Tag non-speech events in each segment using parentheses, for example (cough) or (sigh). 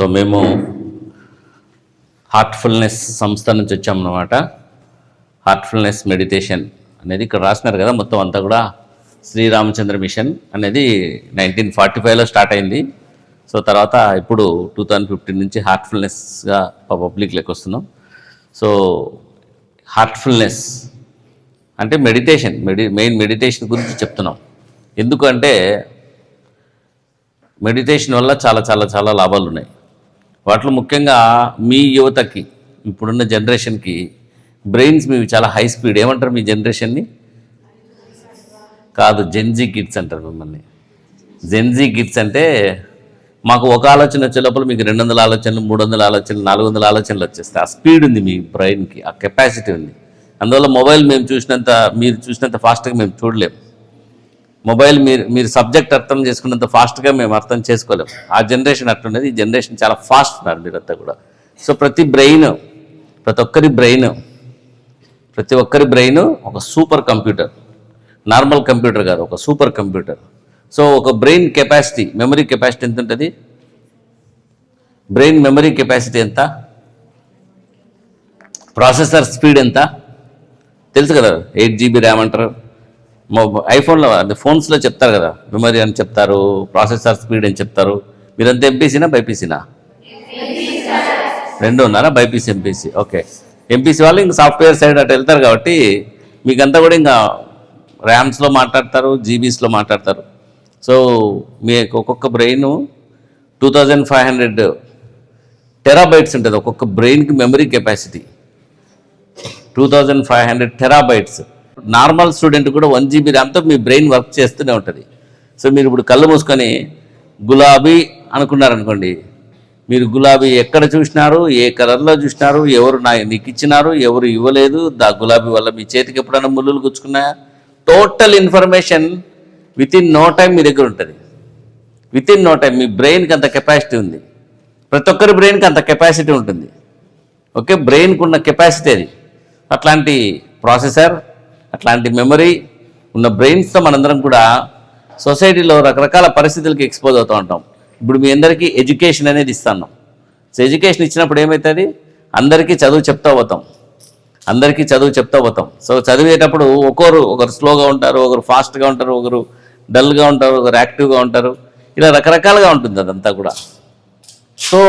So మేము Heartfulness సంస్థ నుంచి వచ్చామన్నమాట. హార్ట్ఫుల్నెస్ మెడిటేషన్ అనేది ఇక్కడ రాసినారు కదా మొత్తం అంతా కూడా శ్రీరామచంద్ర మిషన్ అనేది నైన్టీన్ ఫార్టీ ఫైవ్లో స్టార్ట్ అయింది. సో తర్వాత ఇప్పుడు టూ థౌజండ్ ఫిఫ్టీన్ నుంచి హార్ట్ఫుల్నెస్గా పబ్లిక్లోకి వస్తున్నాం. సో హార్ట్ఫుల్నెస్ అంటే మెడిటేషన్ మెడి మెయిన్ మెడిటేషన్ గురించి చెప్తున్నాం. ఎందుకంటే మెడిటేషన్ వల్ల చాలా చాలా చాలా లాభాలు ఉన్నాయి వాటిలో ముఖ్యంగా మీ యువతకి ఇప్పుడున్న జనరేషన్కి బ్రెయిన్స్ మీవి చాలా హై స్పీడ్. ఏమంటారు మీ జనరేషన్ని? కాదు జెన్జీ కిడ్స్ అంటారు మిమ్మల్ని. జెన్జీ కిడ్స్ అంటే మాకు ఒక ఆలోచన వచ్చే లోపల మీకు రెండు వందల ఆలోచనలు మూడు వందల ఆలోచనలు నాలుగు వందల ఆలోచనలు వచ్చేస్తాయి. ఆ స్పీడ్ ఉంది మీ బ్రెయిన్కి ఆ కెపాసిటీ ఉంది. అందువల్ల మొబైల్ మేము చూసినంత మీరు చూసినంత ఫాస్ట్గా మేము చూడలేము. మొబైల్ మీరు మీరు సబ్జెక్ట్ అర్థం చేసుకున్నంత ఫాస్ట్గా మేము అర్థం చేసుకోలేము ఆ జనరేషన్ అట్లున్నది ఈ జనరేషన్ చాలా ఫాస్ట్ ఉన్నారు మీరంతా కూడా. సో ప్రతి బ్రెయిన్ ప్రతి ఒక్కరి బ్రెయిన్ ప్రతి ఒక్కరి బ్రెయిన్ ఒక సూపర్ కంప్యూటర్. నార్మల్ కంప్యూటర్ కాదు ఒక సూపర్ కంప్యూటర్. సో ఒక బ్రెయిన్ కెపాసిటీ మెమరీ కెపాసిటీ ఎంత ఉంటుంది బ్రెయిన్ మెమరీ కెపాసిటీ ఎంత? ప్రాసెసర్ స్పీడ్ ఎంత? తెలుసు కదా ఎయిట్ జీబీ ర్యామ్ అంటారు. ఐఫోన్లో అంటే ఫోన్స్లో చెప్తారు కదా మెమరీ అని చెప్తారు ప్రాసెసర్ స్పీడ్ అని చెప్తారు. మీరంతా ఎంపీసీనా బైపీసీనా రెండు ఉన్నారా? BiPC MPC. ఓకే. ఎంపీసీ వాళ్ళు ఇంకా సాఫ్ట్వేర్ సైడ్ అటు వెళ్తారు కాబట్టి మీకంతా కూడా ఇంకా ర్యామ్స్లో మాట్లాడతారు జీబీస్లో మాట్లాడతారు. సో మీ ఒక్కొక్క brain two thousand five hundred terabytes ఉంటుంది. ఒక్కొక్క బ్రెయిన్కి memory capacity. Two thousand five hundred terabytes. Normal student కూడా వన్ జీబీ ర్యామ్తో మీ బ్రెయిన్ వర్క్ చేస్తూనే ఉంటుంది. సో మీరు ఇప్పుడు కళ్ళు మూసుకొని గులాబీ అనుకున్నారనుకోండి మీరు గులాబీ ఎక్కడ చూసినారు ఏ కలర్లో చూసినారు ఎవరు నా నీకు ఇచ్చినారు ఎవరు ఇవ్వలేదు దా గులాబీ వల్ల మీ చేతికి ఎప్పుడైనా ముళ్ళులు గుచ్చుకున్నాయా? Total information within no time మీ దగ్గర ఉంటుంది. విత్ ఇన్ నో టైం మీ బ్రెయిన్కి అంత కెపాసిటీ ఉంది. ప్రతి ఒక్కరి బ్రెయిన్కి అంత కెపాసిటీ ఉంటుంది. ఓకే బ్రెయిన్కి ఉన్న కెపాసిటీ అది. అట్లాంటి ప్రాసెసర్ అట్లాంటి మెమరీ ఉన్న బ్రెయిన్స్తో మనందరం కూడా సొసైటీలో రకరకాల పరిస్థితులకి ఎక్స్పోజ్ అవుతూ ఉంటాం. ఇప్పుడు మీ అందరికీ ఎడ్యుకేషన్ అనేది ఇస్తాను. సో ఎడ్యుకేషన్ ఇచ్చినప్పుడు ఏమవుతుంది అందరికీ చదువు చెప్తా పోతాం. అందరికీ చదువు చెప్తా పోతాం. సో చదివేటప్పుడు ఒకరు ఒకరు స్లోగా ఉంటారు ఒకరు ఫాస్ట్గా ఉంటారు ఒకరు డల్గా ఉంటారు ఒకరు యాక్టివ్గా ఉంటారు. ఇలా రకరకాలుగా ఉంటుంది అదంతా కూడా. సో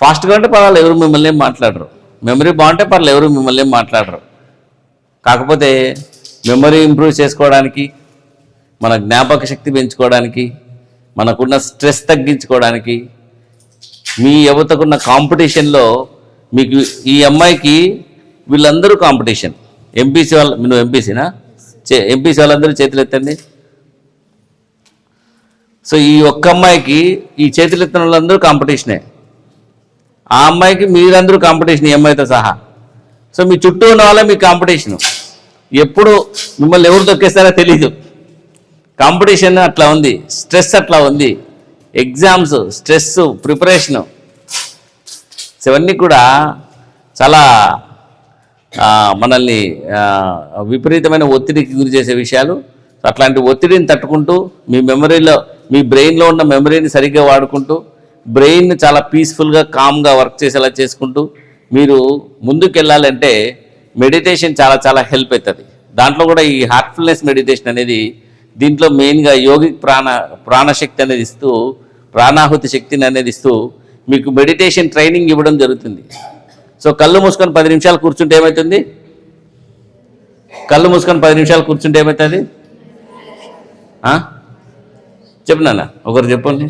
ఫాస్ట్గా ఉంటే పర్వాలేదు ఎవరు మిమ్మల్ని ఏం మాట్లాడరు. మెమరీ బాగుంటే పర్లేదు ఎవరు మిమ్మల్ని ఏం మాట్లాడరు. కాకపోతే మెమరీ ఇంప్రూవ్ చేసుకోవడానికి మన జ్ఞాపక శక్తి పెంచుకోవడానికి మనకున్న స్ట్రెస్ తగ్గించుకోవడానికి మీ యువతకున్న కాంపిటీషన్లో మీకు ఈ అమ్మాయికి వీళ్ళందరూ కాంపిటీషన్. ఎంపీసీ వాళ్ళ నువ్వు ఎంపీసీనా చే ఎంపీసీ వాళ్ళందరూ చేతులు ఎత్తండి. సో ఈ ఒక్క అమ్మాయికి ఈ చేతులు ఎత్తిన వాళ్ళందరూ కాంపిటీషనే. ఆ అమ్మాయికి మీరందరూ కాంపిటీషన్ ఈ అమ్మాయితో సహా. సో మీ చుట్టూ ఉన్న వాళ్ళే మీ కాంపిటీషను. ఎప్పుడు మిమ్మల్ని ఎవరు తొక్కేస్తారో తెలీదు. కాంపిటీషన్ అట్లా ఉంది స్ట్రెస్ అట్లా ఉంది ఎగ్జామ్స్ స్ట్రెస్ ప్రిపరేషను. ఇవన్నీ కూడా చాలా మనల్ని విపరీతమైన ఒత్తిడికి గురి చేసే విషయాలు. అట్లాంటి ఒత్తిడిని తట్టుకుంటూ మీ మెమరీలో మీ బ్రెయిన్లో ఉన్న మెమరీని సరిగ్గా వాడుకుంటూ బ్రెయిన్ చాలా పీస్ఫుల్గా కామ్గా వర్క్ చేసేలా చేసుకుంటూ మీరు ముందుకు వెళ్ళాలంటే మెడిటేషన్ చాలా చాలా హెల్ప్ అవుతుంది దాంట్లో కూడా ఈ హార్ట్ఫుల్నెస్ మెడిటేషన్ అనేది దీంట్లో మెయిన్గా యోగిక్ ప్రాణ ప్రాణశక్తి అనేది ఇస్తూ ప్రాణాహుతి శక్తిని అనేది ఇస్తూ మీకు మెడిటేషన్ ట్రైనింగ్ ఇవ్వడం జరుగుతుంది. సో కళ్ళు మూసుకొని పది నిమిషాలు కూర్చుంటే ఏమవుతుంది కళ్ళు మూసుకొని పది నిమిషాలు కూర్చుంటే ఏమవుతుంది ఆ? ఒకరు చెప్పండి.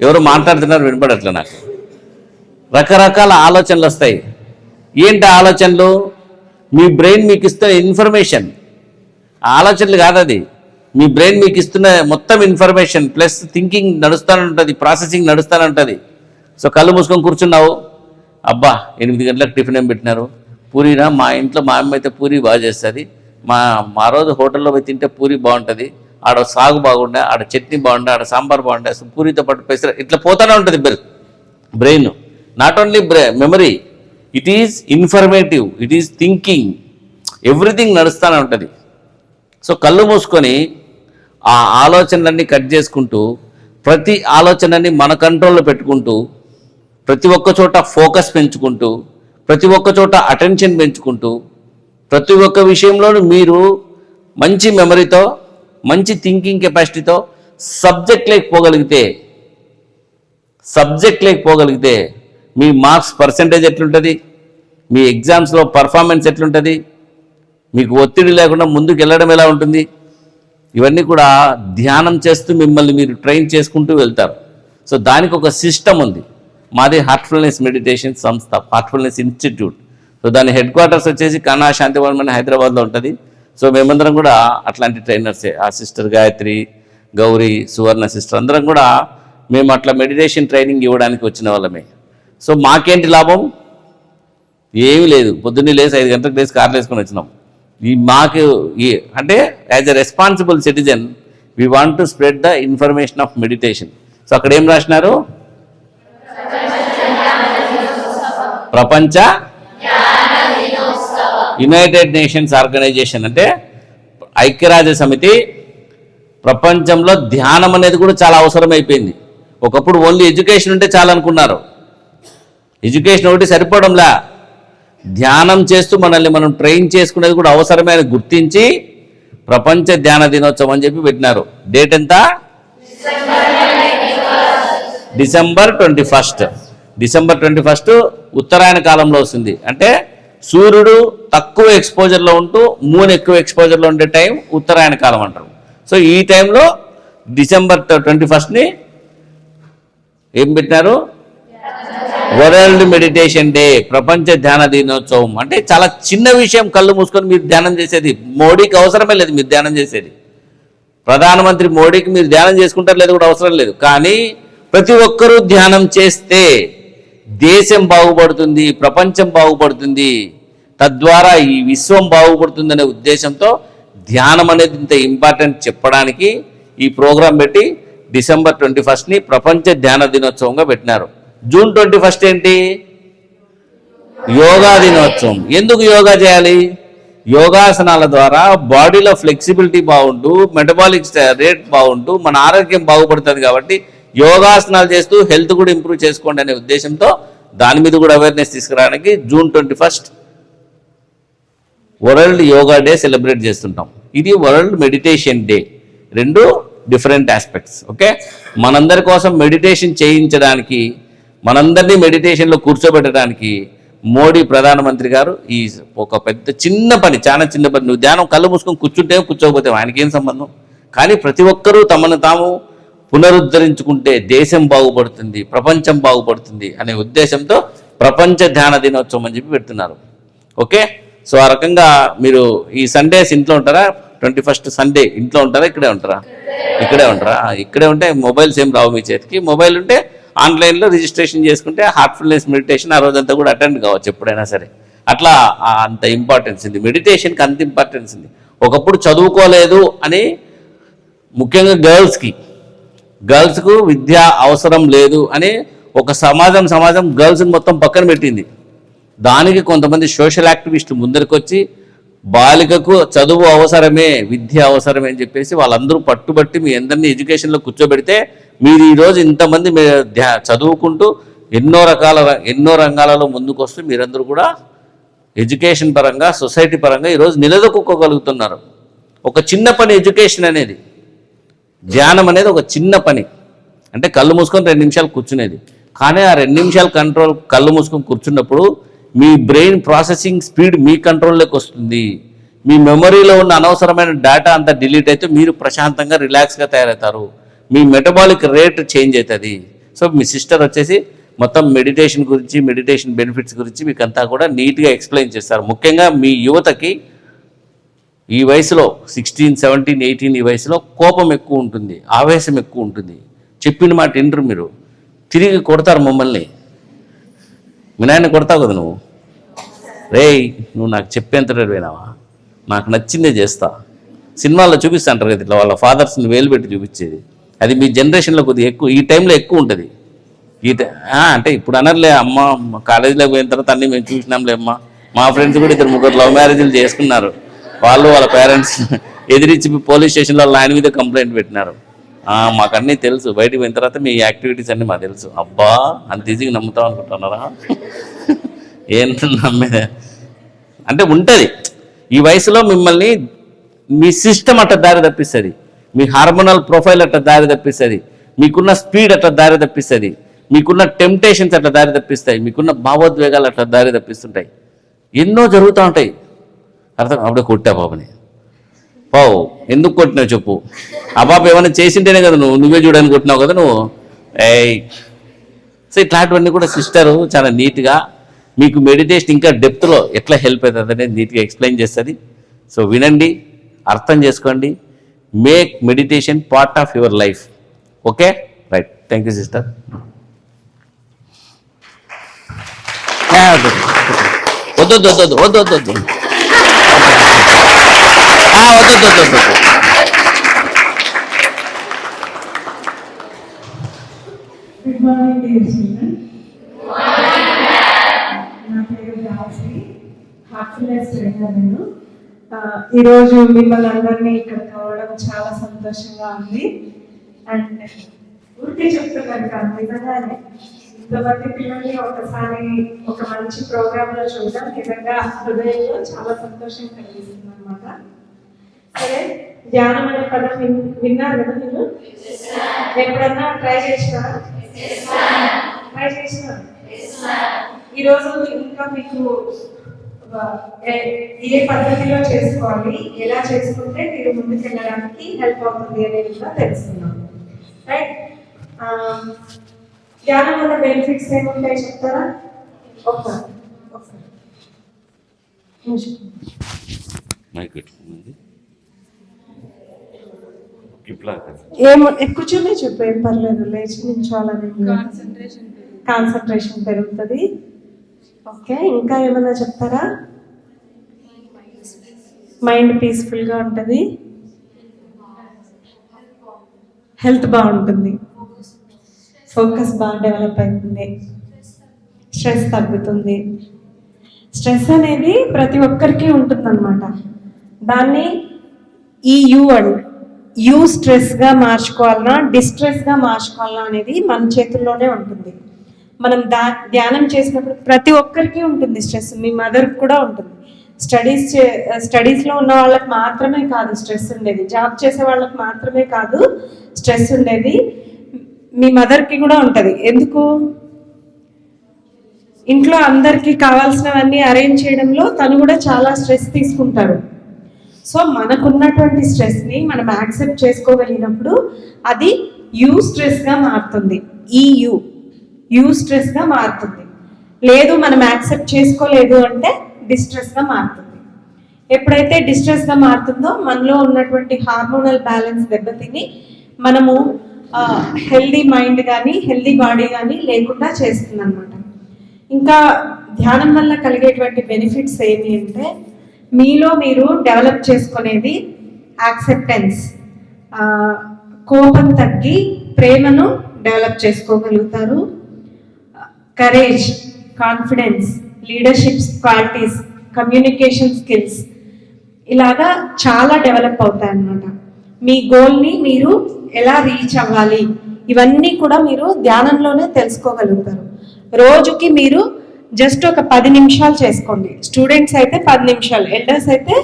ఎవరు మాట్లాడుతున్నారు వినపడట్లే నాకు. రకరకాల ఆలోచనలు వస్తాయి. ఏంటి ఆలోచనలు? మీ బ్రెయిన్ మీకు ఇస్తున్న ఇన్ఫర్మేషన్. ఆ ఆలోచనలు కాదు అది మీ బ్రెయిన్ మీకు ఇస్తున్న మొత్తం ఇన్ఫర్మేషన్ ప్లస్ థింకింగ్ నడుస్తూనే ఉంటుంది ప్రాసెసింగ్ నడుస్తూనే ఉంటుంది సో కళ్ళు మూసుకొని కూర్చున్నావు. అబ్బా ఎనిమిది గంటలకు టిఫిన్ ఏం పెట్టినారు? పూరీనా? మా ఇంట్లో మా అమ్మ అయితే పూరి బాగా చేస్తుంది. మా మా రోజు హోటల్లో పోయి తింటే పూరి బాగుంటుంది. ఆడ సాగు బాగుండే ఆడ చట్నీ బాగుండే ఆడ సాంబార్ బాగుండే పూరితో పాటు పెసర ఇట్లా పోతానే ఉంటుంది brain. Not only బ్రె memory. It is informative it is thinking everything నడుస్తూనే ఉంటుంది. సో కళ్ళు మూసుకొని ఆ ఆలోచనలన్నీ కట్ చేసుకుంటూ ప్రతి ఆలోచనని మన కంట్రోల్లో పెట్టుకుంటూ ప్రతి ఒక్క చోట ఫోకస్ పెంచుకుంటూ ప్రతి ఒక్క చోట అటెన్షన్ పెంచుకుంటూ ప్రతి ఒక్క విషయంలోనూ మీరు మంచి మెమరీతో మంచి థింకింగ్ కెపాసిటీతో సబ్జెక్ట్ లేకపోగలిగితే సబ్జెక్ట్ లేకపోగలిగితే మీ మార్క్స్ పర్సంటేజ్ ఎట్లుంటుంది? మీ ఎగ్జామ్స్లో పర్ఫార్మెన్స్ ఎట్లుంటుంది? మీకు ఒత్తిడి లేకుండా ముందుకు వెళ్ళడం ఎలా ఉంటుంది? ఇవన్నీ కూడా ధ్యానం చేస్తూ మిమ్మల్ని మీరు ట్రైన్ చేసుకుంటూ వెళ్తారు. సో దానికి ఒక సిస్టమ్ ఉంది. మాది హార్ట్ఫుల్నెస్ మెడిటేషన్ సంస్థ హార్ట్ఫుల్నెస్ ఇన్స్టిట్యూట్ సో దాని హెడ్ క్వార్టర్స్ వచ్చేసి కన్నా శాంతివనమైన హైదరాబాద్లో ఉంటుంది. సో మేమందరం కూడా అట్లాంటి ట్రైనర్సే ఆ సిస్టర్ గాయత్రి గౌరీ సువర్ణ సిస్టర్ అందరం కూడా మేము అట్లా మెడిటేషన్ ట్రైనింగ్ ఇవ్వడానికి వచ్చిన వాళ్ళమే. సో మాకేంటి లాభం? ఏమీ లేదు. పొద్దున్నే లేసి ఐదు గంటలకు లేసి కార్లు వేసుకొని వచ్చినాం. ఈ మాకు ఈ అంటే as a responsible citizen we want to spread the information of meditation so అక్కడ ఏం రాసినారు? ప్రపంచ యునైటెడ్ నేషన్స్ ఆర్గనైజేషన్ అంటే ఐక్యరాజ్య సమితి ప్రపంచంలో ధ్యానం అనేది కూడా చాలా అవసరం అయిపోయింది ఒకప్పుడు ఓన్లీ ఎడ్యుకేషన్ ఉంటే చాలా అనుకున్నారు ఎడ్యుకేషన్ ఒకటి సరిపోవడంలా. ధ్యానం చేస్తూ మనల్ని మనం ట్రైన్ చేసుకునేది కూడా అవసరమే అని గుర్తించి ప్రపంచ ధ్యాన దినోత్సవం అని చెప్పి పెట్టినారు. డేట్ ఎంత? December twenty first. December twenty first ఉత్తరాయణ కాలంలో వస్తుంది. అంటే సూర్యుడు తక్కువ ఎక్స్పోజర్లో ఉంటూ మూన్ ఎక్కువ ఎక్స్పోజర్లో ఉండే టైం ఉత్తరాయణ కాలం అంటారు. సో ఈ టైంలో డిసెంబర్ ట్వంటీ ఫస్ట్ని ఏం పెట్టినారు? వరల్డ్ మెడిటేషన్ డే ప్రపంచ ధ్యాన దినోత్సవం. అంటే చాలా చిన్న విషయం కళ్ళు మూసుకొని మీరు ధ్యానం చేసేది. మోడీకి అవసరమే లేదు మీరు ధ్యానం చేసేది. ప్రధానమంత్రి మోడీకి మీరు ధ్యానం చేసుకుంటారు లేదు కూడా అవసరం లేదు. కానీ ప్రతి ఒక్కరూ ధ్యానం చేస్తే దేశం బాగుపడుతుంది ప్రపంచం బాగుపడుతుంది. తద్వారా ఈ విశ్వం బాగుపడుతుందనే ఉద్దేశంతో ధ్యానం అనేది ఇంత ఇంపార్టెంట్ చెప్పడానికి ఈ ప్రోగ్రాం పెట్టి డిసెంబర్ ట్వంటీ ఫస్ట్ని ప్రపంచ ధ్యాన దినోత్సవంగా పెట్టినారు. జూన్ ట్వంటీ ఫస్ట్ ఏంటి? యోగా దినోత్సవం. ఎందుకు యోగా చేయాలి? యోగాసనాల ద్వారా బాడీలో ఫ్లెక్సిబిలిటీ బాగుంటూ మెటబాలిక్ రేట్ బాగుంటూ మన ఆరోగ్యం బాగుపడుతుంది కాబట్టి యోగాసనాలు చేస్తూ హెల్త్ కూడా ఇంప్రూవ్ చేసుకోండి అనే ఉద్దేశంతో దాని మీద కూడా అవేర్నెస్ తీసుకురావడానికి June twenty first world yoga day celebrate చేస్తుంటాం. ఇది వరల్డ్ మెడిటేషన్ డే. రెండు డిఫరెంట్ ఆస్పెక్ట్స్ ఓకే? మనందరి కోసం మెడిటేషన్ చేయించడానికి మనందరినీ మెడిటేషన్లో కూర్చోబెట్టడానికి మోడీ ప్రధానమంత్రి గారు ఈ ఒక పెద్ద చిన్న పని చాలా చిన్న పని. నువ్వు ధ్యానం కళ్ళు మూసుకొని కూర్చుంటే కూర్చోకపోతే ఆయనకేం సంబంధం? కానీ ప్రతి ఒక్కరూ తమను తాము పునరుద్ధరించుకుంటే దేశం బాగుపడుతుంది ప్రపంచం బాగుపడుతుంది అనే ఉద్దేశంతో ప్రపంచ ధ్యాన దినోత్సవం అని చెప్పి పెడుతున్నారు. ఓకే? సో ఆ రకంగా మీరు ఈ సండేస్ ఇంట్లో ఉంటారా? ట్వంటీ ఫస్ట్ సండే ఇంట్లో ఉంటారా? ఇక్కడే ఉంటారా? ఇక్కడే ఉంటారా? ఇక్కడే ఉంటే మొబైల్స్ ఏం రావు మీ చేతికి. మొబైల్ ఉంటే ఆన్లైన్లో రిజిస్ట్రేషన్ చేసుకుంటే హార్ట్ఫుల్నెస్ మెడిటేషన్ ఆ రోజంతా కూడా అటెండ్ కావచ్చు ఎప్పుడైనా సరే. అట్లా అంత ఇంపార్టెన్స్ ఉంది. మెడిటేషన్కి అంత ఇంపార్టెన్స్ ఉంది. ఒకప్పుడు చదువుకోలేదు అని ముఖ్యంగా గర్ల్స్కి గర్ల్స్కు విద్య అవసరం లేదు అని ఒక సమాజం సమాజం గర్ల్స్ని మొత్తం పక్కన పెట్టింది. దానికి కొంతమంది సోషల్ యాక్టివిస్టులు ముందరికొచ్చి బాలికకు చదువు అవసరమే విద్య అవసరమే అని చెప్పేసి వాళ్ళందరూ పట్టుబట్టి మీ అందరినీ ఎడ్యుకేషన్లో కూర్చోబెడితే మీరు ఈరోజు ఇంతమంది మీ ధ్యా- చదువుకుంటూ ఎన్నో రకాల ఎన్నో రంగాలలో ముందుకొస్తూ మీరందరూ కూడా ఎడ్యుకేషన్ పరంగా సొసైటీ పరంగా ఈరోజు నిలదొక్కుకోగలుగుతున్నారు. ఒక చిన్న పని ఎడ్యుకేషన్ అనేది ధ్యానం అనేది ఒక చిన్న పని. అంటే కళ్ళు మూసుకొని రెండు నిమిషాలు కూర్చునేది. కానీ ఆ రెండు నిమిషాలు కంట్రోల్ కళ్ళు మూసుకొని కూర్చున్నప్పుడు మీ బ్రెయిన్ ప్రాసెసింగ్ స్పీడ్ మీ కంట్రోల్లోకి వస్తుంది. మీ మెమరీలో ఉన్న అనవసరమైన డేటా అంతా డిలీట్ అయితే మీరు ప్రశాంతంగా రిలాక్స్గా తయారవుతారు. మీ మెటబాలిక్ రేట్ చేంజ్ అవుతుంది. సో మీ సిస్టర్ వచ్చేసి మొత్తం మెడిటేషన్ గురించి మెడిటేషన్ బెనిఫిట్స్ గురించి మీకు అంతా కూడా నీట్గా ఎక్స్ప్లెయిన్ చేస్తారు. ముఖ్యంగా మీ యువతకి ఈ వయసులో సిక్స్టీన్ సెవెంటీన్ ఎయిటీన్ ఈ వయసులో కోపం ఎక్కువ ఉంటుంది ఆవేశం ఎక్కువ ఉంటుంది. చెప్పిన మాట వినరు మీరు. తిరిగి కొడతారు మమ్మల్ని. మీ నాయన కొడతావు కదా నువ్వు? రేయ్ నువ్వు నాకు చెప్పేంత పోయినావా? నాకు నచ్చిందే చేస్తా. సినిమాల్లో చూపిస్తుంటారు కదా ఇట్లా వాళ్ళ ఫాదర్స్ని వేలు పెట్టి చూపించేది. అది మీ జనరేషన్లో కొద్దిగా ఎక్కువ ఈ టైంలో ఎక్కువ ఉంటుంది. ఈ టై- అంటే ఇప్పుడు అనర్లే అమ్మ కాలేజీలోకి పోయిన తర్వాత అన్నీ మేము చూసినాంలే అమ్మ. మా ఫ్రెండ్స్ కూడా ఇద్దరు ముగ్గురు లవ్ మ్యారేజ్లు చేసుకున్నారు. వాళ్ళు వాళ్ళ పేరెంట్స్ (laughs) ఎదిరించి పోలీస్ స్టేషన్లో వాళ్ళ ఆయన మీద కంప్లైంట్ పెట్టినారు. మాకన్నీ మాకు అన్నీ తెలుసు. బయటికి పోయిన తర్వాత మీ యాక్టివిటీస్ అన్నీ మాకు తెలుసు. అబ్బా అంత ఈజీగా నమ్ముతాం అనుకుంటున్నారా? (laughs) ఏంటో నమ్మేదే? అంటే ఉంటుంది. ఈ వయసులో మిమ్మల్ని మీ సిస్టమ్ అట్ట దారి తప్పిస్తుంది. మీ హార్మోనల్ ప్రొఫైల్ అట్లా దారి తప్పిస్తుంది. మీకున్న స్పీడ్ అట్లా దారి తప్పిస్తుంది. మీకున్న టెంప్టేషన్స్ అట్లా దారి తప్పిస్తాయి. మీకున్న భావోద్వేగాలు అట్లా దారి తప్పిస్తుంటాయి. ఎన్నో జరుగుతూ ఉంటాయి. అర్థం? అప్పుడే కొట్టా బాబుని. పావు ఎందుకు కొట్టినావు చెప్పు. ఆ బాబు ఏమైనా చేసింటేనే కదా నువ్వు. నువ్వే చూడని కొట్టినావు కదా నువ్వు. ఏయ్. సో ఇట్లాంటివన్నీ కూడా సిస్టరు చాలా నీట్గా మీకు మెడిటేషన్ ఇంకా డెప్త్లో ఎట్లా హెల్ప్ అవుతుంది అనేది నీట్గా ఎక్స్ప్లెయిన్ చేస్తుంది. సో వినండి అర్థం చేసుకోండి. Make meditation part of your life okay right thank you sister వద్దు వద్దు వద్దు గుడ్ మార్నింగ్ డియర్ నా పేరు రాజీ ట్రైనర్ నేను ఈరోజు మిమ్మల్ని అందరినీ ఇక్కడ కలవడం చాలా సంతోషంగా ఉంది. అండ్ ఊరికే చెప్తున్నాను కాదు నిజంగానే ఇంతమంది పిల్లల్ని ఒకసారి ఒక మంచి ప్రోగ్రామ్లో చూడడం నిజంగా హృదయంలో చాలా సంతోషం కలిగిస్తుంది అనమాట సరే ధ్యానం అనే పదం విన్- విన్నారు కదా మీరు? ఎప్పుడన్నా ట్రై చేసినారా ట్రై చేసిన? ఈరోజు ఇంకా మీకు ఏ- పద్ధతిలో చేసుకోవాలి ఎలా చేసుకుంటే మీరు ముందుకు వెళ్ళడానికి హెల్ప్ అవుతుంది అనేది కూడా తెలుసుకున్నాం రైట్ ధ్యానం వల్ల బెనిఫిట్స్ ఏముంటాయి చెప్తారా? ఒకసారి కూర్చొని చెప్పు ఏం పర్లేదు లేచి నించోవాలని కాన్సన్ట్రేషన్ పెరుగుతుంది. ఓకే ఇంకా ఏమైనా చెప్తారా? మైండ్ పీస్ఫుల్గా ఉంటుంది. హెల్త్ బాగుంటుంది. ఫోకస్ బాగా డెవలప్ అవుతుంది. స్ట్రెస్ తగ్గుతుంది. స్ట్రెస్ అనేది ప్రతి ఒక్కరికి ఉంటుందన్నమాట. దాన్ని ఈ యూ అండ్ యూ స్ట్రెస్గా మార్చుకోవాలన్నా డిస్ట్రెస్గా మార్చుకోవాలన్నా అనేది మన చేతుల్లోనే ఉంటుంది. మనం దా ధ్యానం చేసినప్పుడు ప్రతి ఒక్కరికి ఉంటుంది స్ట్రెస్ మీ మదర్కి కూడా ఉంటుంది. స్టడీస్ చే స్టడీస్లో ఉన్న వాళ్ళకి మాత్రమే కాదు స్ట్రెస్ ఉండేది. జాబ్ చేసే వాళ్ళకి మాత్రమే కాదు స్ట్రెస్ ఉండేది. మీ మదర్కి కూడా ఉంటుంది. ఎందుకు? ఇంట్లో అందరికీ కావాల్సినవన్నీ అరేంజ్ చేయడంలో తను కూడా చాలా స్ట్రెస్ తీసుకుంటారు. సో మనకున్నటువంటి స్ట్రెస్ని మనం యాక్సెప్ట్ చేసుకోగలిగినప్పుడు అది యూ స్ట్రెస్గా మారుతుంది. ఈ యూ యూస్ట్రెస్గా మారుతుంది. లేదు మనం యాక్సెప్ట్ చేసుకోలేదు అంటే డిస్ట్రెస్గా మారుతుంది. ఎప్పుడైతే డిస్ట్రెస్గా మారుతుందో మనలో ఉన్నటువంటి హార్మోనల్ బ్యాలెన్స్ దెబ్బతిని మనము హెల్దీ మైండ్ కానీ హెల్దీ బాడీ కానీ లేకుండా చేస్తుంది అనమాట ఇంకా ధ్యానం వల్ల కలిగేటువంటి బెనిఫిట్స్ ఏమి అంటే మీలో మీరు డెవలప్ చేసుకునేది యాక్సెప్టెన్స్ కోపం తగ్గి ప్రేమను డెవలప్ చేసుకోగలుగుతారు. Courage confidence leadership qualities communication skills ఇలాగా చాలా డెవలప్ అవుతాయి అన్నమాట మీ గోల్ని మీరు ఎలా రీచ్ అవ్వాలి? ఇవన్నీ కూడా మీరు ధ్యానంలోనే తెలుసుకోగలుగుతారు. రోజుకి మీరు జస్ట్ ఒక పది నిమిషాలు చేసుకోండి. స్టూడెంట్స్ అయితే పది నిమిషాలు ఎల్డర్స్ అయితే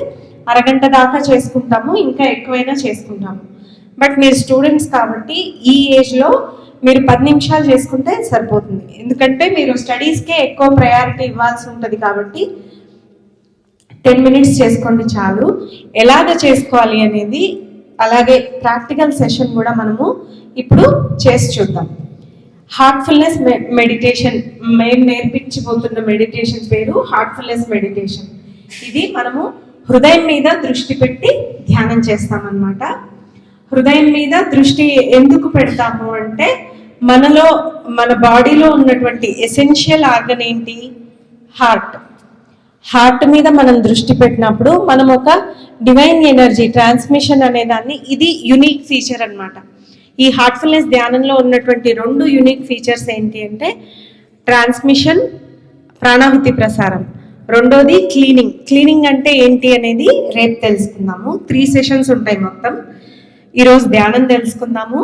అరగంట దాకా చేసుకుంటాము ఇంకా ఎక్కువైనా చేసుకుంటాము. బట్ మీరు స్టూడెంట్స్ కాబట్టి ఈ ఏజ్లో మీరు పది నిమిషాలు చేసుకుంటే సరిపోతుంది. ఎందుకంటే మీరు స్టడీస్కే ఎక్కువ ప్రయారిటీ ఇవ్వాల్సి ఉంటుంది కాబట్టి టెన్ మినిట్స్ చేసుకోండి చాలు. ఎలాగ చేసుకోవాలి అనేది అలాగే ప్రాక్టికల్ సెషన్ కూడా మనము ఇప్పుడు చేసి చూద్దాం. హార్ట్ఫుల్నెస్ మెడిటేషన్ మేము నేర్పించబోతున్న మెడిటేషన్ పేరు హార్ట్ఫుల్నెస్ మెడిటేషన్ ఇది మనము హృదయం మీద దృష్టి పెట్టి ధ్యానం చేస్తామన్నమాట. హృదయం మీద దృష్టి ఎందుకు పెడతాము అంటే మనలో మన బాడీలో ఉన్నటువంటి ఎసెన్షియల్ ఆర్గన్ ఏంటి? హార్ట్ హార్ట్ మీద మనం దృష్టి పెట్టినప్పుడు మనం ఒక డివైన్ ఎనర్జీ ట్రాన్స్మిషన్ అనే దాన్ని ఇది యునిక్ ఫీచర్ అన్నమాట. ఈ హార్ట్ఫుల్నెస్ ధ్యానంలో ఉన్నటువంటి రెండు యునిక్ ఫీచర్స్ ఏంటి అంటే ట్రాన్స్మిషన్ ప్రాణాహుతి ప్రసారం. రెండోది క్లీనింగ్ క్లీనింగ్ అంటే ఏంటి అనేది రేపు తెలుసుకుందాము. త్రీ సెషన్స్ ఉంటాయి మొత్తం. ఈరోజు ధ్యానం తెలుసుకుందాము.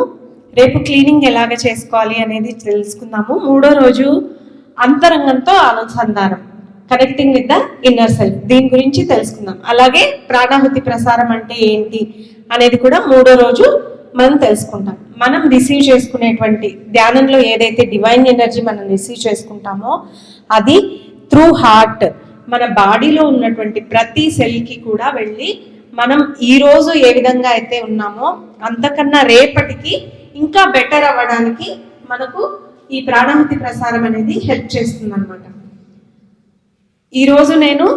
రేపు క్లీనింగ్ ఎలాగ చేసుకోవాలి అనేది తెలుసుకుందాము. మూడో రోజు అంతరంగంతో అనుసంధానం connecting with the inner self దీని గురించి తెలుసుకుందాం. అలాగే ప్రాణాహుతి ప్రసారం అంటే ఏంటి అనేది కూడా మూడో రోజు మనం తెలుసుకుంటాం. మనం రిసీవ్ చేసుకునేటువంటి ధ్యానంలో ఏదైతే డివైన్ ఎనర్జీ మనం రిసీవ్ చేసుకుంటామో అది త్రూ హార్ట్ మన బాడీలో ఉన్నటువంటి ప్రతి సెల్కి కూడా వెళ్ళి మనం ఈరోజు ఏ విధంగా అయితే ఉన్నామో అంతకన్నా రేపటికి ఇంకా బెటర్ అవ్వడానికి మనకు ఈ ప్రాణాహుతి ప్రసారం అనేది హెల్ప్ చేస్తుంది అనమాట ఈరోజు నేను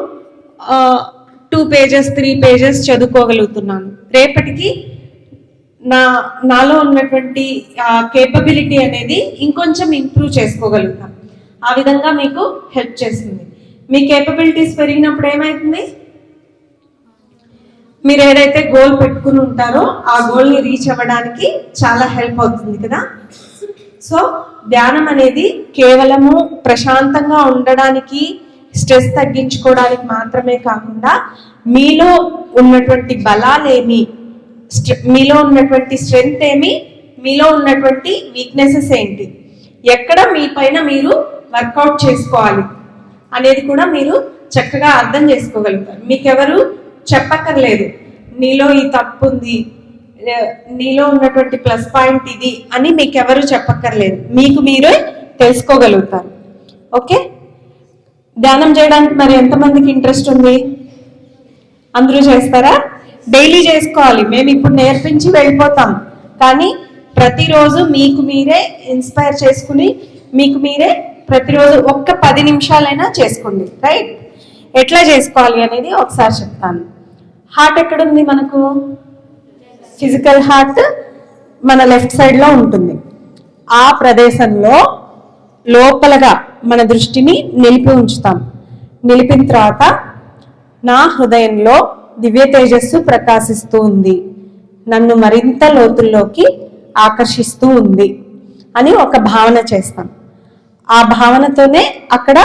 టూ పేజెస్ త్రీ పేజెస్ చదువుకోగలుగుతున్నాను. రేపటికి నా నాలో ఉన్నటువంటి కేపబిలిటీ అనేది ఇంకొంచెం ఇంప్రూవ్ చేసుకోగలుగుతాను. ఆ విధంగా మీకు హెల్ప్ చేస్తుంది. మీ కేపబిలిటీస్ పెరిగినప్పుడు ఏమవుతుంది మీరు ఏదైతే గోల్ పెట్టుకుని ఉంటారో ఆ గోల్ని రీచ్ అవ్వడానికి చాలా హెల్ప్ అవుతుంది కదా? సో ధ్యానం అనేది కేవలము ప్రశాంతంగా ఉండడానికి స్ట్రెస్ తగ్గించుకోవడానికి మాత్రమే కాకుండా మీలో ఉన్నటువంటి బలాలేమి స్ట్రె- మీలో ఉన్నటువంటి స్ట్రెంగ్త్ ఏమి మీలో ఉన్నటువంటి వీక్నెసెస్ ఏంటి? ఎక్కడ మీ పైన మీరు వర్కౌట్ చేసుకోవాలి అనేది కూడా మీరు చక్కగా అర్థం చేసుకోగలుగుతారు. మీకెవరు చెప్పక్కర్లేదు. నీలో ఈ తప్పు ఉంది నీలో ఉన్నటువంటి ప్లస్ పాయింట్ ఇది అని మీకెవరు చెప్పక్కర్లేదు. మీకు మీరే తెలుసుకోగలుగుతారు. ఓకే? ధ్యానం చేయడానికి మరి ఎంతమందికి ఇంట్రెస్ట్ ఉంది? అందరూ చేస్తారా? డైలీ చేసుకోవాలి. మేము ఇప్పుడు నేర్పించి వెళ్ళిపోతాం. కానీ ప్రతిరోజు మీకు మీరే ఇన్స్పైర్ చేసుకుని మీకు మీరే ప్రతిరోజు ఒక్క పది నిమిషాలైనా చేసుకోండి. రైట్? ఎట్లా చేసుకోవాలి అనేది ఒకసారి చెప్తాను. హార్ట్ ఎక్కడుంది మనకు? ఫిజికల్ హార్ట్ మన లెఫ్ట్ సైడ్లో ఉంటుంది. ఆ ప్రదేశంలో లోపలగా మన దృష్టిని నిలిపి ఉంచుతాం. నిలిపిన తర్వాత నా హృదయంలో దివ్య తేజస్సు ప్రకాశిస్తూ ఉంది. నన్ను మరింత లోతుల్లోకి ఆకర్షిస్తూ ఉంది అని ఒక భావన చేస్తాం. ఆ భావనతోనే అక్కడ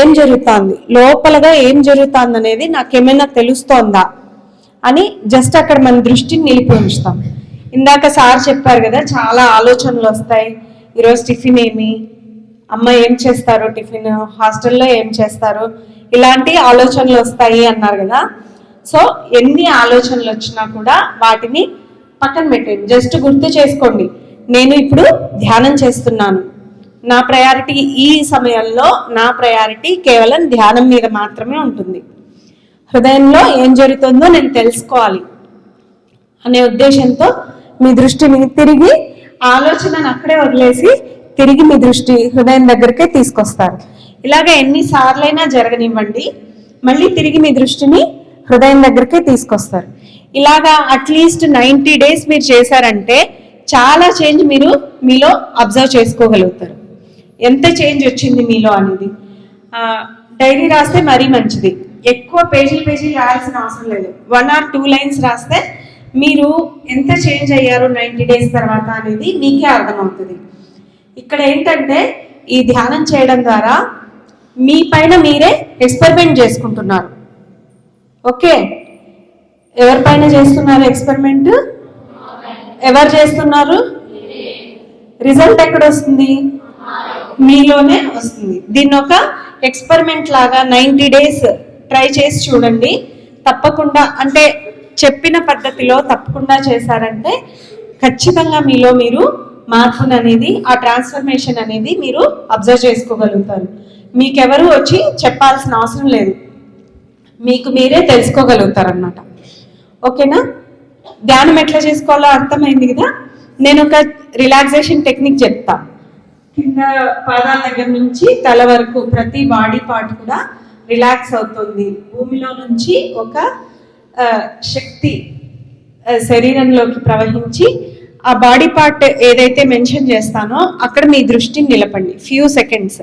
ఏం జరుగుతోంది? లోపలగా ఏం జరుగుతోంది అనేది నాకేమైనా తెలుస్తోందా? అని జస్ట్ అక్కడ మన దృష్టిని నిలిపి ఉంచుతాం ఇందాక సార్ చెప్పారు కదా చాలా ఆలోచనలు వస్తాయి. ఈరోజు టిఫిన్ ఏమి? అమ్మ ఏం చేస్తారు టిఫిన్? హాస్టల్లో ఏం చేస్తారు? ఇలాంటి ఆలోచనలు వస్తాయి అన్నారు కదా. సో ఎన్ని ఆలోచనలు వచ్చినా కూడా వాటిని పక్కన పెట్టండి జస్ట్ గుర్తు చేసుకోండి. నేను ఇప్పుడు ధ్యానం చేస్తున్నాను. నా ప్రయారిటీ ఈ సమయంలో నా ప్రయారిటీ కేవలం ధ్యానం మీద మాత్రమే ఉంటుంది. హృదయంలో ఏం జరుగుతుందో నేను తెలుసుకోవాలి అనే ఉద్దేశంతో మీ దృష్టిని తిరిగి ఆ ఆలోచనను అక్కడే వదిలేసి తిరిగి మీ దృష్టి హృదయం దగ్గరికే తీసుకొస్తారు. ఇలాగ ఎన్నిసార్లైనా జరగనివ్వండి. మళ్ళీ తిరిగి మీ దృష్టిని హృదయం దగ్గరికే తీసుకొస్తారు. ఇలాగా అట్లీస్ట్ నైంటీ డేస్ మీరు చేశారంటే చాలా చేంజ్ మీరు మీలో అబ్జర్వ్ చేసుకోగలుగుతారు. ఎంత చేంజ్ వచ్చింది మీలో అనేది? డైరీ రాస్తే మరీ మంచిది. ఎక్కువ పేజీలు పేజీలు రాయాల్సిన అవసరం లేదు. వన్ ఆర్ టూ లైన్స్ రాస్తే మీరు ఎంత చేంజ్ అయ్యారు నైంటీ డేస్ తర్వాత అనేది మీకే అర్థమవుతుంది. ఇక్కడ ఏంటంటే ఈ ధ్యానం చేయడం ద్వారా మీ పైన మీరే ఎక్స్పెరిమెంట్ చేసుకుంటున్నారు. ఓకే? ఎవరిపైన చేస్తున్నారు ఎక్స్పెరిమెంట్ ఎవరు చేస్తున్నారు? రిజల్ట్ ఎక్కడ వస్తుంది? మీలోనే వస్తుంది. దీన్ని ఒక ఎక్స్పెరిమెంట్ లాగా నైంటీ డేస్ ట్రై చేసి చూడండి. తప్పకుండా అంటే చెప్పిన పద్ధతిలో తప్పకుండా చేశారంటే ఖచ్చితంగా మీలో మీరు మార్పును అనేది ఆ ట్రాన్స్ఫర్మేషన్ అనేది మీరు అబ్జర్వ్ చేసుకోగలుగుతారు. మీకెవరు వచ్చి చెప్పాల్సిన అవసరం లేదు. మీకు మీరే తెలుసుకోగలుగుతారు అనమాట ఓకేనా? ధ్యానం ఎట్లా చేసుకోవాలో అర్థమైంది కదా? నేను ఒక రిలాక్సేషన్ టెక్నిక్ చెప్తా. కింద పాదాల దగ్గర నుంచి తల వరకు ప్రతి బాడీ పార్ట్ కూడా రిలాక్స్ అవుతుంది. భూమిలో నుంచి ఒక శక్తి శరీరంలోకి ప్రవహించి ఆ బాడీ పార్ట్ ఏదైతే మెన్షన్ చేస్తానో అక్కడ మీ దృష్టిని నిలపండి. ఫ్యూ సెకండ్స్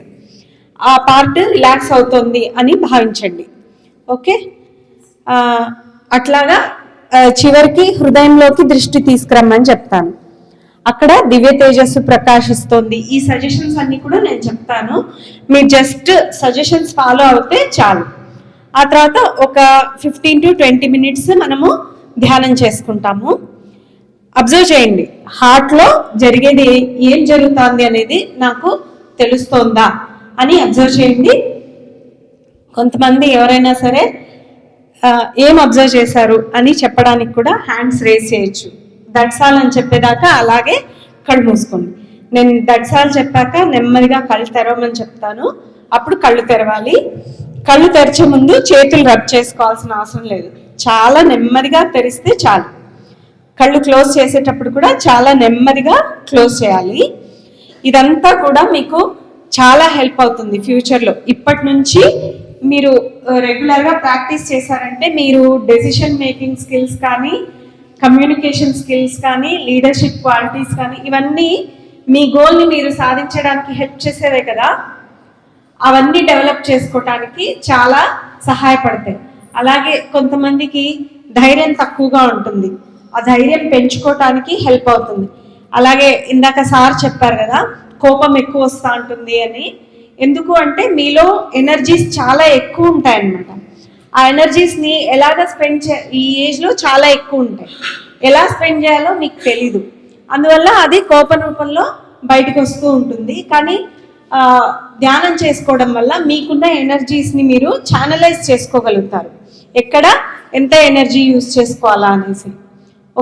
ఆ పార్ట్ రిలాక్స్ అవుతుంది అని భావించండి. ఓకే అట్లాగా చివరికి హృదయంలోకి దృష్టి తీసుకురమ్మని చెప్తాను. అక్కడ దివ్య తేజస్సు ప్రకాశిస్తోంది. ఈ సజెషన్స్ అన్ని కూడా నేను చెప్తాను. మీరు జస్ట్ సజెషన్స్ ఫాలో అవుతే చాలు. ఆ తర్వాత ఒక ఫిఫ్టీన్ టు ట్వంటీ మినిట్స్ మనము ధ్యానం చేసుకుంటాము. అబ్జర్వ్ చేయండి. హార్ట్లో జరిగేది ఏం జరుగుతోంది అనేది నాకు తెలుస్తోందా అని అబ్జర్వ్ చేయండి. కొంతమంది ఎవరైనా సరే ఏం అబ్జర్వ్ చేశారు అని చెప్పడానికి కూడా హ్యాండ్స్ రేస్ చేయొచ్చు. దట్సాల్ అని చెప్పేదాకా అలాగే కళ్ళు మూసుకోండి. నేను దట్సాల్ చెప్పాక నెమ్మదిగా కళ్ళు తెరవమని చెప్తాను. అప్పుడు కళ్ళు తెరవాలి. కళ్ళు తెరిచే ముందు చేతులు రబ్ చేసుకోవాల్సిన అవసరం లేదు. చాలా నెమ్మదిగా తెరిస్తే చాలు. కళ్ళు క్లోజ్ చేసేటప్పుడు కూడా చాలా నెమ్మదిగా క్లోజ్ చేయాలి. ఇదంతా కూడా మీకు చాలా హెల్ప్ అవుతుంది ఫ్యూచర్లో. ఇప్పటి నుంచి మీరు రెగ్యులర్గా ప్రాక్టీస్ చేశారంటే మీరు డెసిషన్ మేకింగ్ స్కిల్స్ కానీ కమ్యూనికేషన్ స్కిల్స్ కానీ లీడర్షిప్ క్వాలిటీస్ కానీ ఇవన్నీ మీ గోల్ని మీరు సాధించడానికి హెల్ప్ చేసేవే కదా. అవన్నీ డెవలప్ చేసుకోవటానికి చాలా సహాయపడతాయి. అలాగే కొంతమందికి ధైర్యం తక్కువగా ఉంటుంది. ఆ ధైర్యం పెంచుకోవటానికి హెల్ప్ అవుతుంది. అలాగే ఇందాక సార్ చెప్పారు కదా కోపం ఎక్కువ వస్తూ ఉంటుంది అని. ఎందుకు అంటే మీలో ఎనర్జీస్ చాలా ఎక్కువ ఉంటాయన్నమాట. ఆ ఎనర్జీస్ని ఎలాగ స్పెండ్ చే ఈ ఏజ్లో చాలా ఎక్కువ ఉంటాయి. ఎలా స్పెండ్ చేయాలో మీకు తెలీదు. అందువల్ల అది కోప రూపంలో బయటకు వస్తూ ఉంటుంది. కానీ ధ్యానం చేసుకోవడం వల్ల మీకున్న ఎనర్జీస్ని మీరు ఛానలైజ్ చేసుకోగలుగుతారు. ఎక్కడ? ఎంత ఎనర్జీ యూజ్ చేసుకోవాలా అనేసి.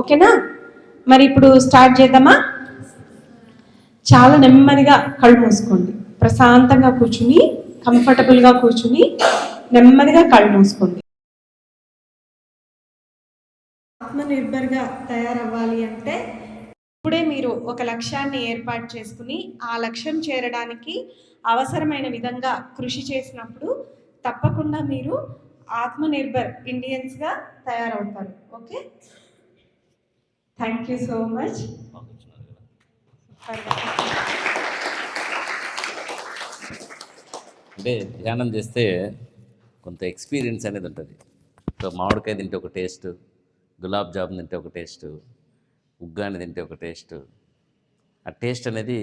ఓకేనా? మరి ఇప్పుడు స్టార్ట్ చేద్దామా? చాలా నెమ్మదిగా కళ్ళు మూసుకోండి. ప్రశాంతంగా కూర్చుని కంఫర్టబుల్గా కూర్చుని నెమ్మదిగా కళ్ళు మూసుకోండి. ఆత్మనిర్భర్గా తయారవ్వాలి అంటే ఇప్పుడే మీరు ఒక లక్ష్యాన్ని ఏర్పాటు చేసుకుని ఆ లక్ష్యం చేరడానికి అవసరమైన విధంగా కృషి చేసినప్పుడు తప్పకుండా మీరు ఆత్మనిర్భర్ ఇండియన్స్గా తయారవుతారు. Okay? Thank you so much. అంటే ధ్యానం చేస్తే కొంత ఎక్స్పీరియన్స్ అనేది ఉంటుంది. సో మామిడికాయ తింటే ఒక టేస్ట్ గులాబ్ జామున్ తింటే ఒక టేస్ట్ ఉగ్గాని తింటే ఒక టేస్ట్ ఆ టేస్ట్ అనేది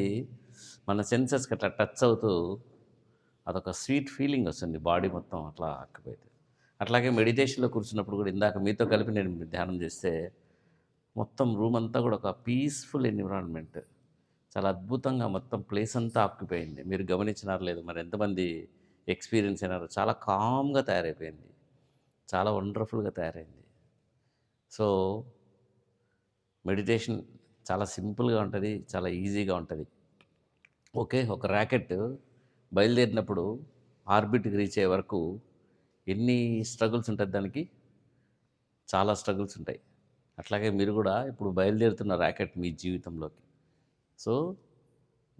మన సెన్సెస్కి అట్లా టచ్ అవుతూ అదొక స్వీట్ ఫీలింగ్ వస్తుంది. బాడీ మొత్తం అట్లా అక్కిపోయింది అట్లాగే మెడిటేషన్లో కూర్చున్నప్పుడు కూడా ఇందాక మీతో కలిపి నేను ధ్యానం చేస్తే మొత్తం రూమ్ అంతా కూడా ఒక పీస్ఫుల్ ఎన్విరాన్మెంట్ చాలా అద్భుతంగా మొత్తం ప్లేస్ అంతా ఆక్కిపోయింది మీరు గమనించినారు లేదు మరి ఎంతమంది ఎక్స్పీరియన్స్ అయినారు. చాలా కామ్గా తయారైపోయింది. చాలా వండర్ఫుల్గా తయారైంది. సో మెడిటేషన్ చాలా సింపుల్గా ఉంటుంది చాలా ఈజీగా ఉంటుంది. ఓకే ఒక ర్యాకెట్ బయలుదేరినప్పుడు ఆర్బిట్కి రీచ్ అయ్యే వరకు ఎన్ని స్ట్రగుల్స్ ఉంటుంది దానికి? చాలా స్ట్రగుల్స్ ఉంటాయి. అట్లాగే మీరు కూడా ఇప్పుడు బయలుదేరుతున్న ర్యాకెట్ మీ జీవితంలోకి. సో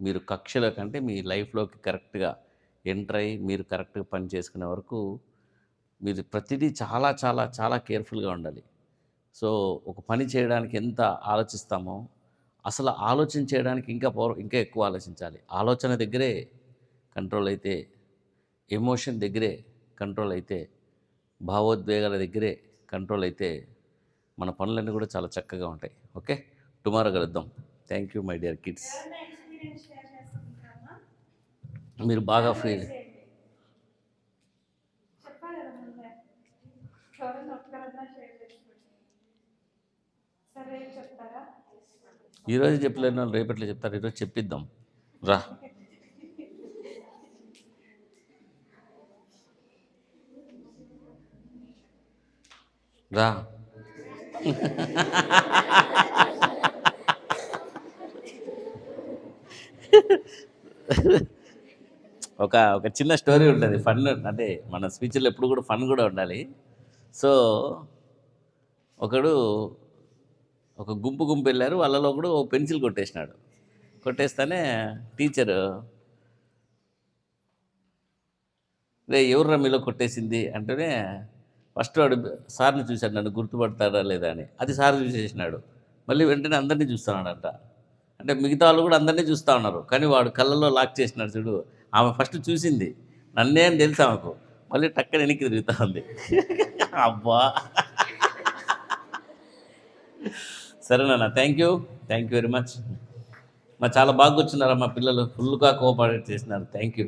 మీరు కక్షలో కంటే మీ లైఫ్లోకి కరెక్ట్గా ఎంటర్ అయ్యి మీరు కరెక్ట్గా పని చేసుకునే వరకు మీరు ప్రతిదీ చాలా చాలా చాలా కేర్ఫుల్గా ఉండాలి. సో ఒక పని చేయడానికి ఎంత ఆలోచిస్తామో అసలు ఆలోచన చేయడానికి ఇంకా పవర్ ఇంకా ఎక్కువ ఆలోచించాలి. ఆలోచన దగ్గరే కంట్రోల్ అయితే ఎమోషన్ దగ్గరే కంట్రోల్ అయితే భావోద్వేగాల దగ్గరే కంట్రోల్ అయితే మన పనులన్నీ కూడా చాలా చక్కగా ఉంటాయి. ఓకే? టుమారో కలుద్దాం. Thank you my dear kids. మీరు బాగా ఫ్రీ ఈరోజు చెప్పలేని వాళ్ళు రేపట్లో చెప్తారు. ఈరోజు చెప్పిద్దాం. రా. రా. (laughs) ఒక ఒక చిన్న స్టోరీ ఉంటుంది ఫన్ అంటే మన స్పీచ్లో ఎప్పుడు కూడా ఫన్ కూడా ఉండాలి. సో ఒకడు ఒక గుంపు గుంపు వెళ్ళారు వాళ్ళలో కూడా ఒక పెన్సిల్ కొట్టేసినాడు. కొట్టేస్తానే టీచరు రే ఎవర్రా మీలో కొట్టేసింది? అంటేనే ఫస్ట్ వాడు సార్ని చూశాడు నన్ను గుర్తుపడతాడా లేదా? అని. అది సార్ చూసేసినాడు. మళ్ళీ వెంటనే అందరినీ చూస్తున్నాడంట. అంటే మిగతా వాళ్ళు కూడా అందరినీ చూస్తూ ఉన్నారు. కానీ వాడు కళ్ళల్లో లాక్ చేసినాడు చూడు. ఆమె ఫస్ట్ చూసింది. నన్నే అని తెలుసు ఆమెకు. మళ్ళీ టక్కన వెనక్కి తిరుగుతూ ఉంది. అబ్బా. సరేనన్నా thank you thank you very much మా చాలా బాగా కూర్చున్నారా మా పిల్లలు. ఫుల్గా కోఆపరేట్ చేసినారు. Thank you